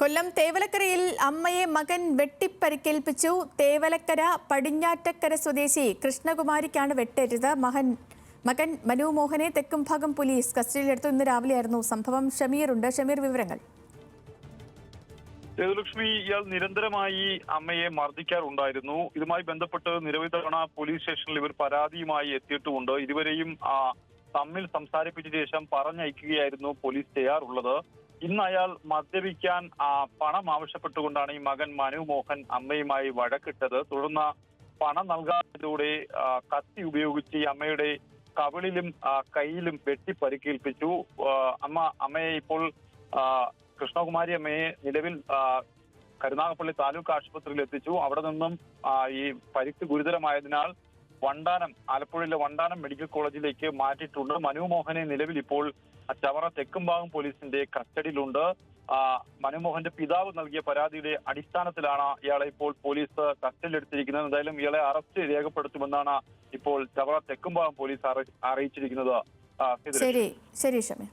കൊല്ലം തേവലക്കരയിൽ അമ്മയെ മകൻ വെട്ടിപ്പരിക്കേൽപ്പിച്ചു. തേവലക്കര പടിഞ്ഞാറ്റക്കര സ്വദേശി കൃഷ്ണകുമാരിക്കാണ് വെട്ടേറ്റത്. മകൻ മകൻ മനു മോഹനെ തെക്കുംഭാഗം പോലീസ് കസ്റ്റഡിയിലെടുത്തു. ഇന്ന് രാവിലെയായിരുന്നു സംഭവം. ഷമീറുണ്ട്. ഷമീർ വിവരങ്ങൾ. സേതുലക്ഷ്മി ഇയാൾ നിരന്തരമായി അമ്മയെ മർദ്ദിക്കാറുണ്ടായിരുന്നു. ഇതുമായി ബന്ധപ്പെട്ട് നിരവധി തവണ പോലീസ് സ്റ്റേഷനിൽ ഇവർ പരാതിയുമായി എത്തിയിട്ടുമുണ്ട് ഇതുവരെയും തമ്മിൽ സംസാരിപ്പിച്ച ശേഷം പറഞ്ഞയക്കുകയായിരുന്നു പോലീസ് ചെയ്യാറുള്ളത്. ഇന്ന് അയാൾ മദ്യപിക്കാൻ പണം ആവശ്യപ്പെട്ടുകൊണ്ടാണ് ഈ മകൻ മനു മോഹൻ അമ്മയുമായി വഴക്കിട്ടത്. തുടർന്ന് പണം നൽകാത്തതിലൂടെ കത്തി ഉപയോഗിച്ച് ഈ അമ്മയുടെ കവിളിലും കയ്യിലും വെട്ടി പരിക്കേൽപ്പിച്ചു. അമ്മ അമ്മയെ ഇപ്പോൾ കൃഷ്ണകുമാരി അമ്മയെ നിലവിൽ കരുനാഗപ്പള്ളി താലൂക്ക് ആശുപത്രിയിൽ എത്തിച്ചു. അവിടെ നിന്നും ഈ പരിക്ക് ഗുരുതരമായതിനാൽ വണ്ടാനം ആലപ്പുഴയിലെ വണ്ടാനം മെഡിക്കൽ കോളേജിലേക്ക് മാറ്റിയിട്ടുണ്ട്. മനുമോഹനെ നിലവിൽ ഇപ്പോൾ ചവറ തെക്കുംഭാഗം പോലീസിന്റെ കസ്റ്റഡിയിലുണ്ട്. മനുമോഹന്റെ പിതാവ് നൽകിയ പരാതിയുടെ അടിസ്ഥാനത്തിലാണ് ഇയാളെ ഇപ്പോൾ പോലീസ് കസ്റ്റഡിയിലെടുത്തിരിക്കുന്നത്. എന്തായാലും ഇയാളെ അറസ്റ്റ് രേഖപ്പെടുത്തുമെന്നാണ് ഇപ്പോൾ ചവറ തെക്കുംഭാഗം പോലീസ് അറിയിച്ചിരിക്കുന്നത്. ശരി ശരി ഷമീർ.